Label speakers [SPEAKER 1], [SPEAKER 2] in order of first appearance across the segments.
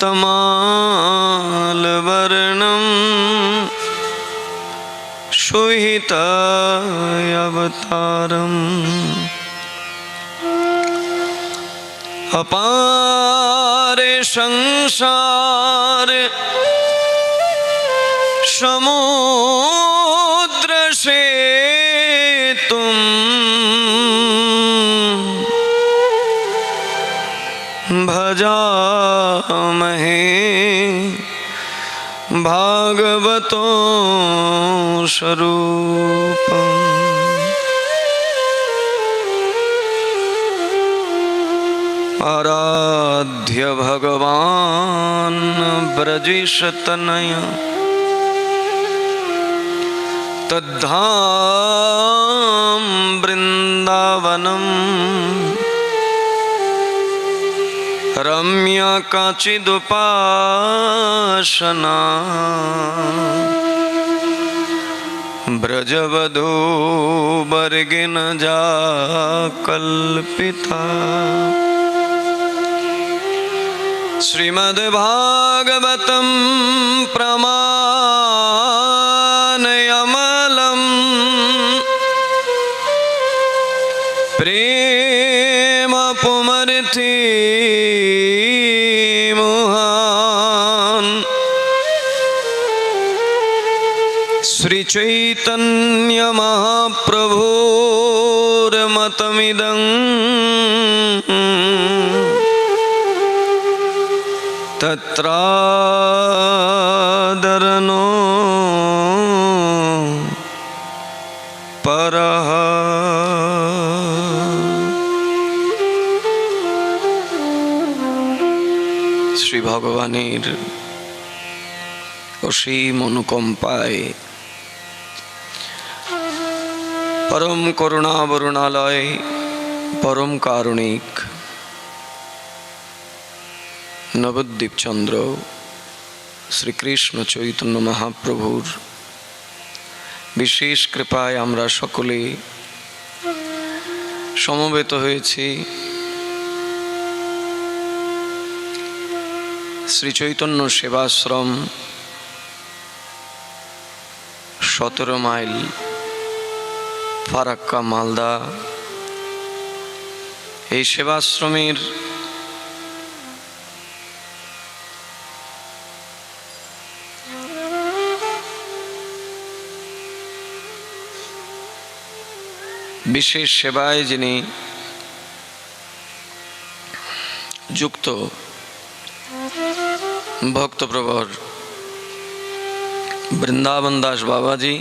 [SPEAKER 1] तमालवर्णं सुहितायवतारम् अपारे संसार नाम है भागवतो स्वरूप आराध्य भगवान ब्रजिशतनय। तद्धाम वृंदावनम रम्य काचिदुपासना ब्रजवधूवर्गिन जा कल्पिता। श्रीमद्भागवतम प्रमा श्रीचैतन्यमहाप्रभोर्मतमिदम् तत्रादरनो परः শ্রী ভগবানের অসীম অনুকম্পায় পরম করুণা বরুণালয় পরম কারণিক নবদ্বীপ চন্দ্র শ্রীকৃষ্ণ চৈতন্য মহাপ্রভুর বিশেষ কৃপায় আমরা সকলে সমবেত হয়েছি। শ্রী চৈতন্য সেবাশ্রম, সতেরো মাইল ফারাক্কা মালদা। এই সেবাশ্রমের বিশেষ সেবায় যিনি যুক্ত ভক্তপ্রবর বৃন্দাবন দাস বাবাজি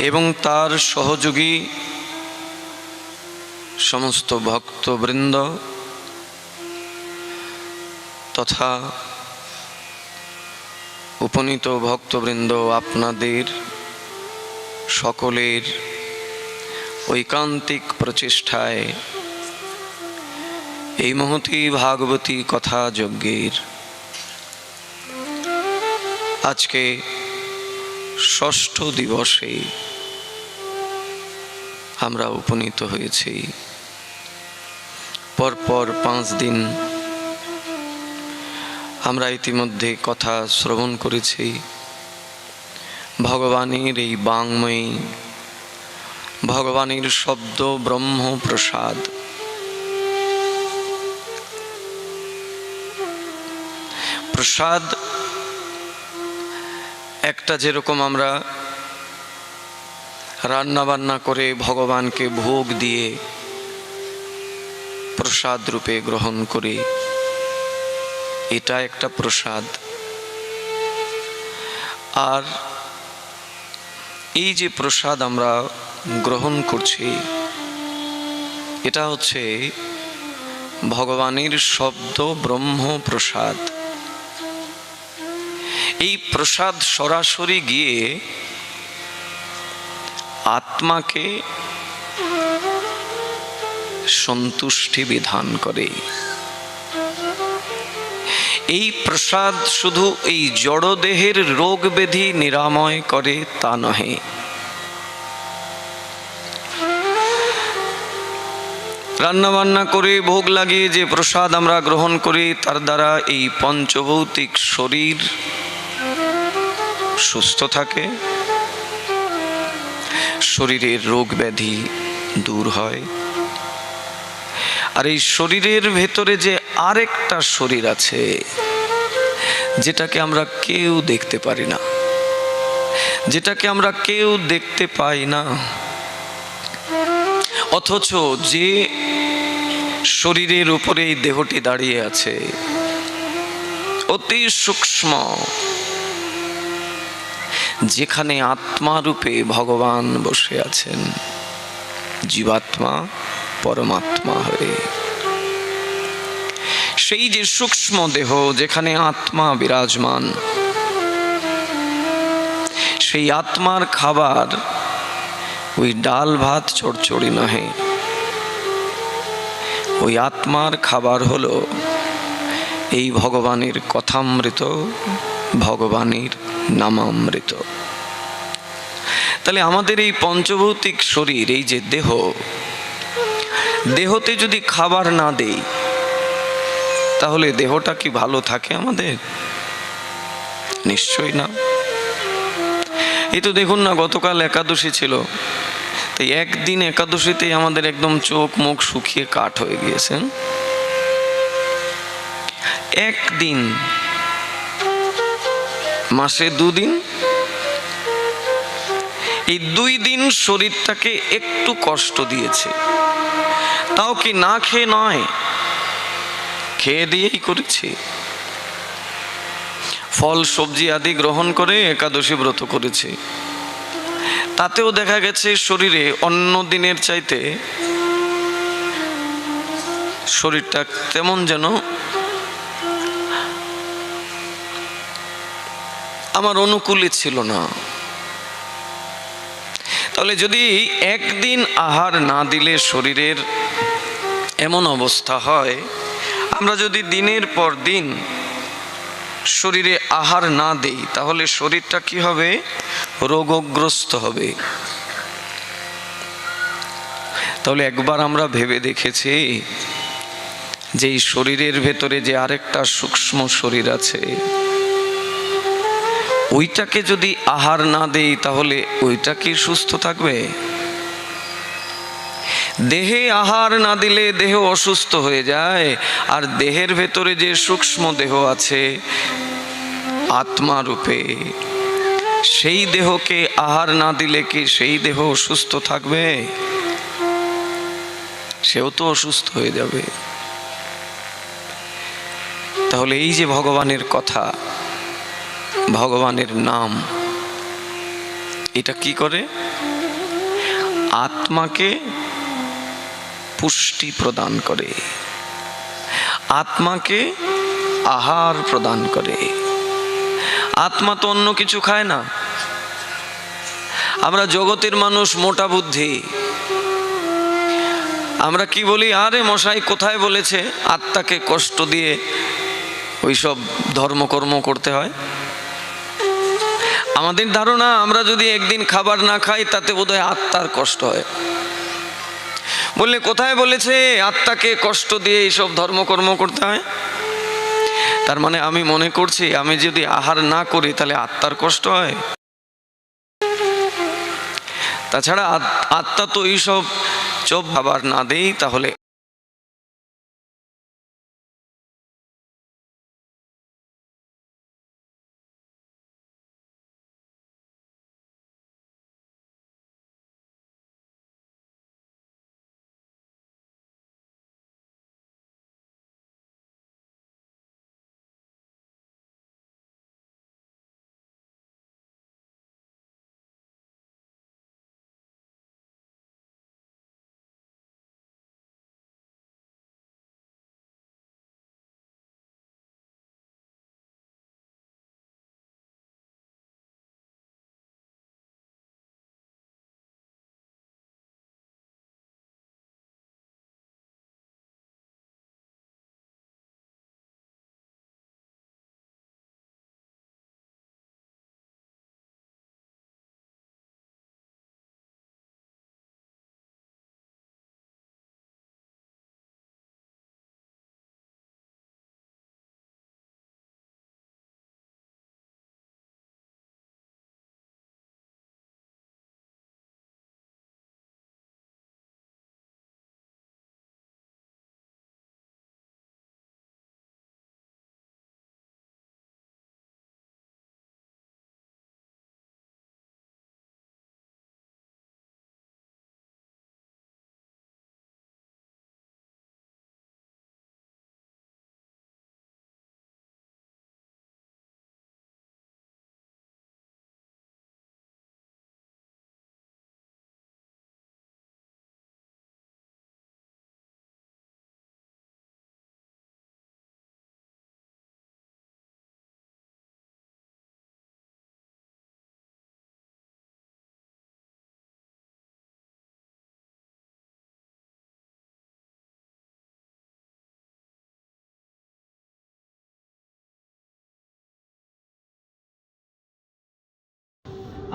[SPEAKER 1] এবং তার সহযোগী সমস্ত ভক্তবৃন্দ তথা উপনীত ভক্তবৃন্দ, আপনাদের সকলের ঐকান্তিক প্রচেষ্টায় এই মহতি ভাগবতী কথা যজ্ঞের আজকে ষষ্ঠ দিবসে আমরা উপনীত হয়েছি। পরপর পাঁচ দিন আমরা ইতিমধ্যে কথা শ্রবণ করেছি। ভগবানের এই বাংময়ী, ভগবানের শব্দ ব্রহ্ম প্রসাদ প্রসাদ একটা যেরকম আমরা রান্না বান্না করে ভগবানকে ভোগ দিয়ে প্রসাদ রূপে গ্রহণ করি। এটা একটা প্রসাদ। আর এই যে প্রসাদ আমরা গ্রহণ করছি, এটা হচ্ছে ভগবানের শব্দ ব্রহ্ম প্রসাদ। এই প্রসাদ সরাসরি গিয়ে আত্মাকে সন্তুষ্টি বিধান করে। এই প্রসাদ শুধু এই জড়দেহের রোগ ব্যাধি নিরাময় করে তা নহে। রান্না বান্না করে ভোগ লাগিয়ে যে প্রসাদ আমরা গ্রহণ করি, তার দ্বারা এই পঞ্চভৌতিক শরীর সুস্থ থাকে। শরীরের রোগ ব্যাধি দূর হয়। আর এই শরীরের ভেতরে যে আরেকটা শরীর আছে, যেটাকে আমরা কেউ দেখতে পারি না। যেটাকে আমরা কেউ দেখতে পাই না। অথচ যে শরীরের উপরে এই দেহটি দাঁড়িয়ে আছে, অতি সূক্ষ্ম যেখানে আত্মারূপে ভগবান বসে আছেন, জীবাত্মা পরমাত্মা হয়ে। সেই যে সূক্ষ্ম দেহ যেখানে আত্মা বিরাজমান, সেই আত্মার খাবার ওই ডাল ভাত চড়চড়ি নহে। ওই আত্মার খাবার হলো এই ভগবানের কথামৃত, ভগবানের নামামৃত। তাহলে আমাদের এই পঞ্চভৌতিক শরীর, এই যে দেহ, দেহতে যদি খাবার না দেই, তাহলে দেহটা কি ভালো থাকে আমাদের? নিশ্চয়ই না। এই তো দেখুন না, গতকাল একাদশী ছিল। তাই একদিন একাদশীতেই আমাদের একদম চোখ মুখ শুকিয়ে কাঠ হয়ে গিয়েছেন। একদিন মাসে দুদিন। এই দুই দিন শরীরটাকে একটু কষ্ট দিয়েছে। তাও কি না খেয়ে নয়? খেয়ে দিয়েই করেছি। ফল, সবজি আদি গ্রহণ করে একাদশী ব্রত করেছি। তাতেও দেখা গেছে শরীরে অন্য দিনের চাইতে শরীরটা তেমন যেন আমার অনুকূলে ছিল না। তাহলে যদি একদিন আহার না দিলে শরীরের এমন অবস্থা হয়, আমরা যদি দিনের পর দিন শরীরে আহার না দেই, তাহলে শরীরটা কি হবে? রোগগ্রস্ত হবে। তাহলে একবার আমরা ভেবে দেখেছি যে এই শরীরের ভেতরে যে আরেকটা সূক্ষ্ম শরীর আছে ওইটাকে যদি আহার না দেই, তাহলে ওইটা কি সুস্থ থাকবে? দেহে আহার না দিলে দেহ অসুস্থ হয়ে যায়, আর দেহের ভেতরে যে সূক্ষ্ম দেহ আছে আত্মা রূপে সেই দেহকে আহার না দিলে কি সেই দেহ অসুস্থ থাকবে? সেও তো অসুস্থ হয়ে যাবে। তাহলে এই যে ভগবানের কথা ভগবানের নাম। এটা কি করে? আত্মাকে পুষ্টি প্রদান করে। আত্মাকে আহার প্রদান করে। আত্মা তো অন্য কিছু খায় না। আমরা জগতের মানুষ মোটা বুদ্ধি। আমরা কি বলি, আরে মশাই, কোথায় বলেছে আত্মাকে কষ্ট দিয়ে ওইসব ধর্মকর্ম করতে হয়? আমাদের ধারণা, আমরা যদি একদিন খাবার না খাই, তাতে বোধহয় আত্মার কষ্ট হয়। বললে, কোথায় বলেছে আত্মাকে কষ্ট দিয়ে এইসব ধর্মকর্ম করতে হয়? তার মানে আমি মনে করছি, আমি যদি আহার না করি, তাহলে আত্মার কষ্ট হয়। তাছাড়া আত্মা তো এইসব চোপ খাবার না দেই, তাহলে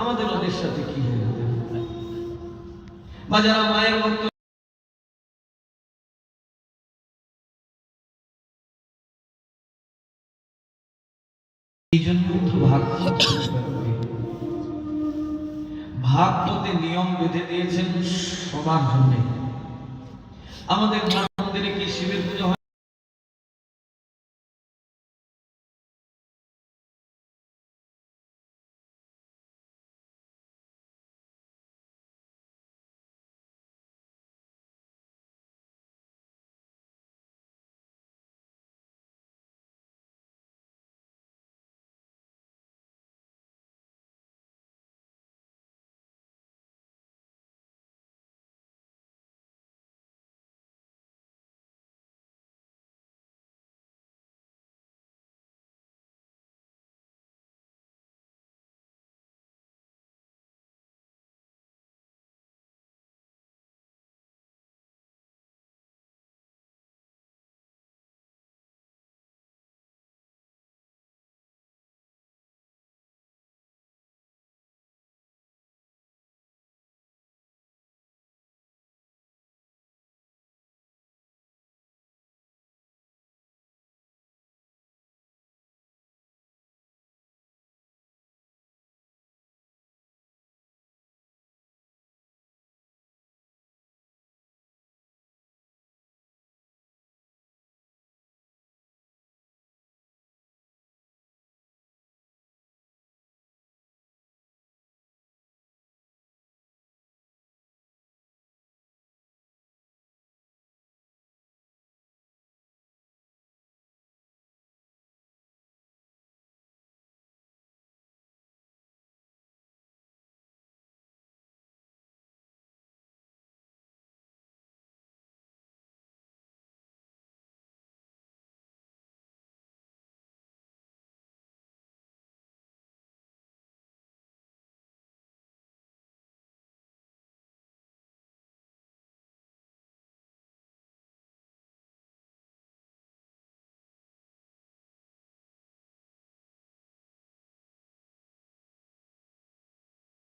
[SPEAKER 1] আমাদের ওদের সাথে কি যাবে বা যারা মায়ের ভক্ত এই জন্য ভাগবত ভাগবতে নিয়ম বেঁধে দিয়েছেন সবার জন্য। আমাদের কি শিবের পুজো হয়?